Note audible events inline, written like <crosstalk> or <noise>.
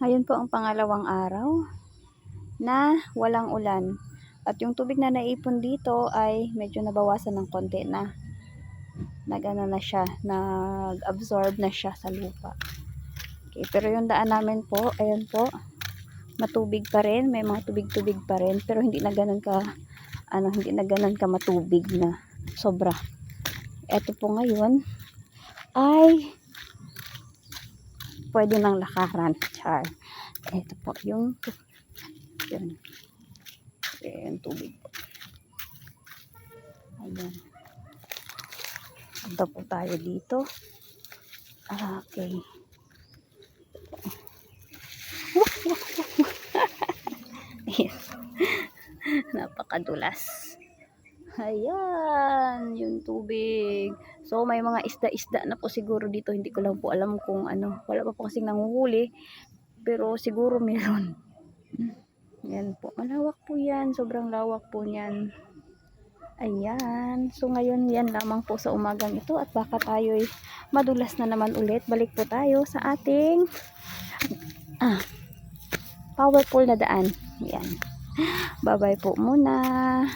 Ngayon po ang pangalawang araw na walang ulan. At yung tubig na naipon dito ay medyo nabawasan ng konti na. Nagana na siya, nag-absorb na siya sa lupa. Okay, pero yung daan namin po, ayan po, matubig pa rin, may mga tubig-tubig pa rin, pero hindi na ganun ka, ano, hindi na ganun ka matubig na sobra. Ito po ngayon ay pwede nang lakaran. Char. Ito po yung yun. Ayan, tubig po. Ayan. Punta po tayo dito. Ah, okay. <laughs> Ayan. Napakadulas. Ayan, yung tubig. So, may mga isda-isda na po siguro dito. Hindi ko lang po alam kung ano. Wala pa po kasing nanguhuli. Pero siguro meron. Yan po. Malawak po yan. Sobrang lawak po yan. Ayan. So, ngayon yan lamang po sa umagang ito. At baka tayo'y madulas na naman ulit. Balik po tayo sa ating ah, powerful na daan. Yan. Bye-bye po muna.